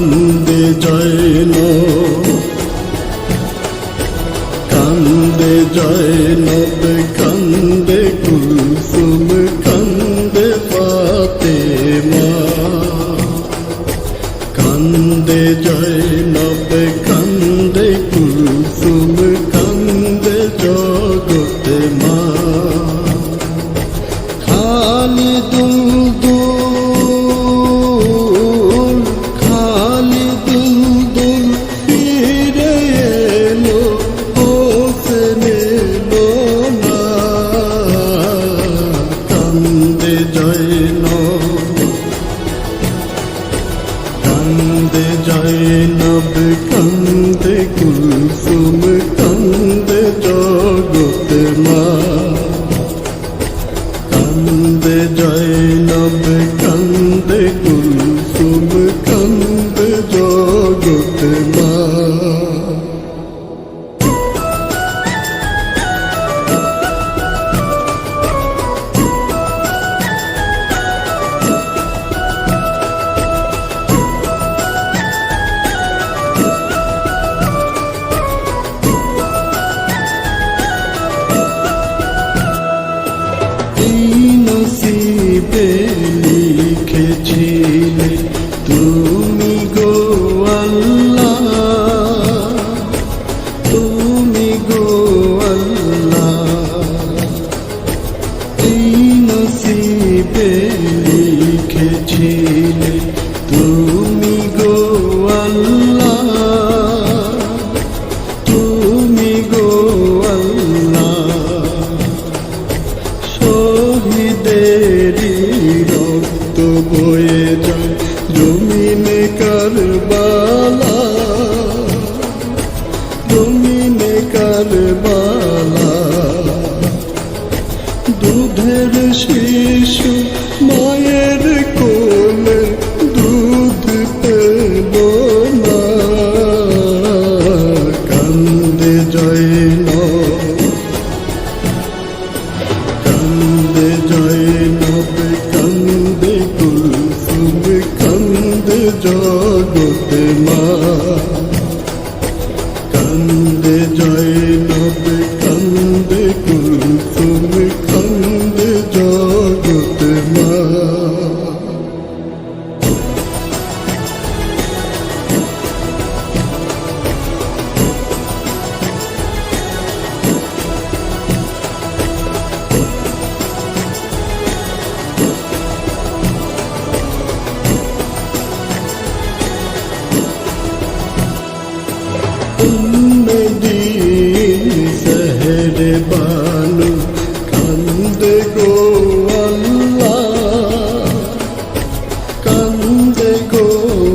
আনন্দে জয় Thank you. আনন্দে জয় নব amor.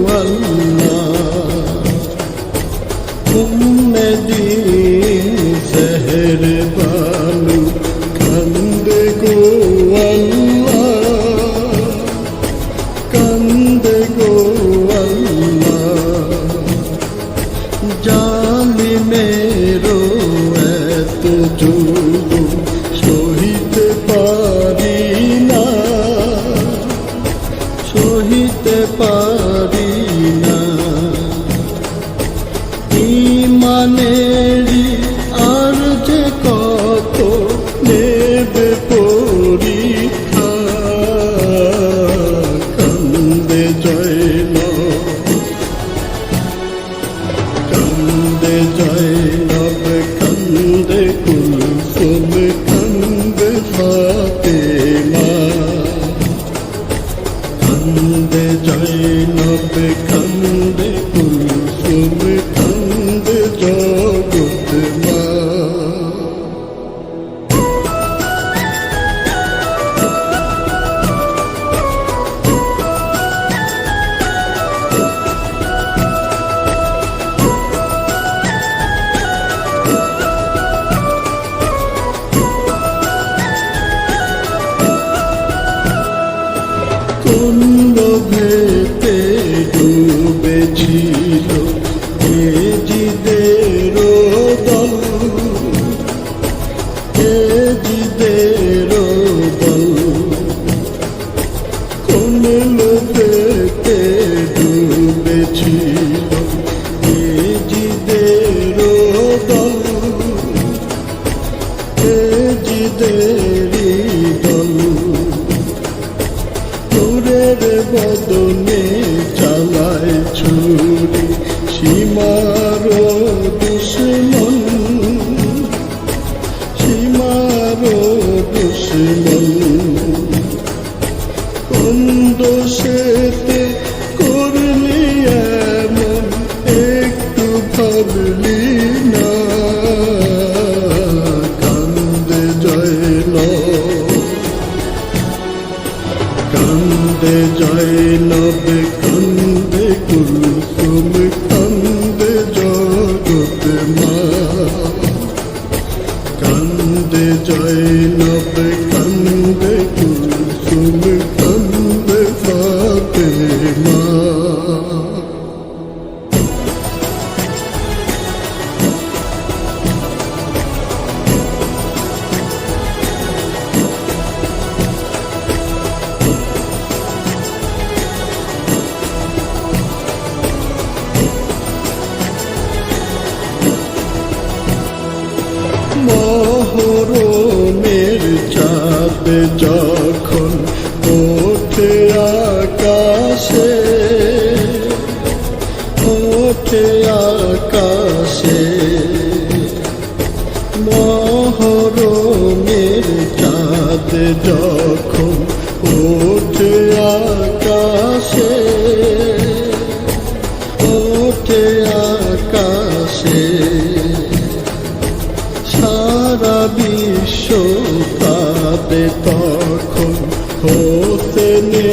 তে ডুবেছিল। হেজিদের দল হেজিদের দল। কোন লোকে ডুবেছিল? হেজিদের দল হেজিদের দোষেতে করলি এমন একটু ভাবলি জয় কান্দে জয়ন কুল যখন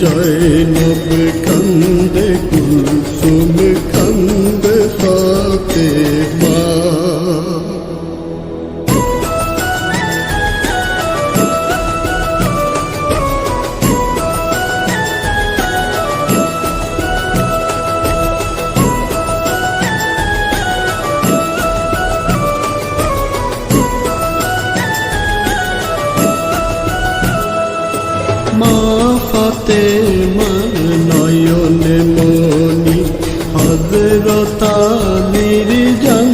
জৈনব কান্দে কুলসুম কান্দে ফাতে ফাতে মার নয়নে মনি হজরত আলীর জন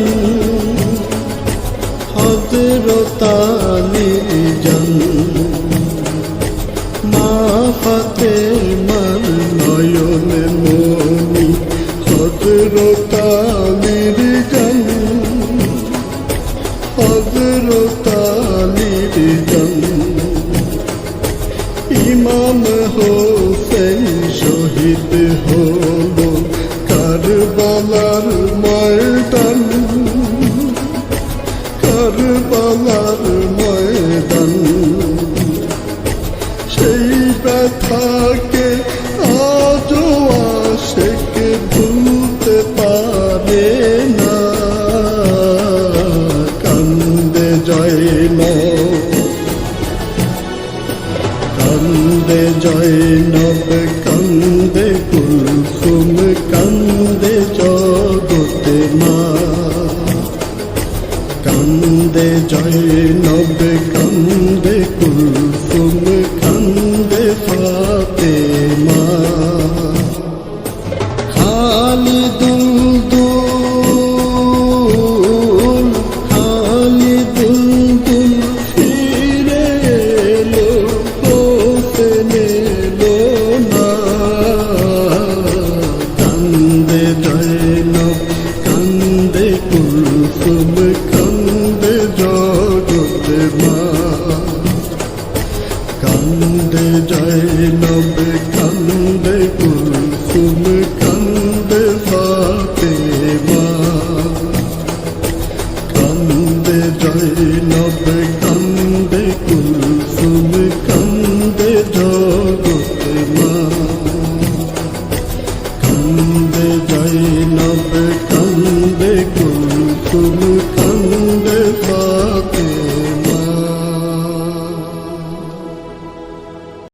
হজরত আলীর জন মা ফাতে মার নয়নে মনি হজরত কারবালার ময়দান। সেই ব্যথাকে আজও আশেক ভুলতে পারে না। কান্দে জয় না, কান্দে জয়নব কান্দে কুলসুম জয়নব কান্দে কুলসুম কান্দে ফাতে মা। খালিদুল দুল খালিদুল দুল ফিরে এলো হোসেন এলো না। কান্দে জয়নব কান্দে কুলসুম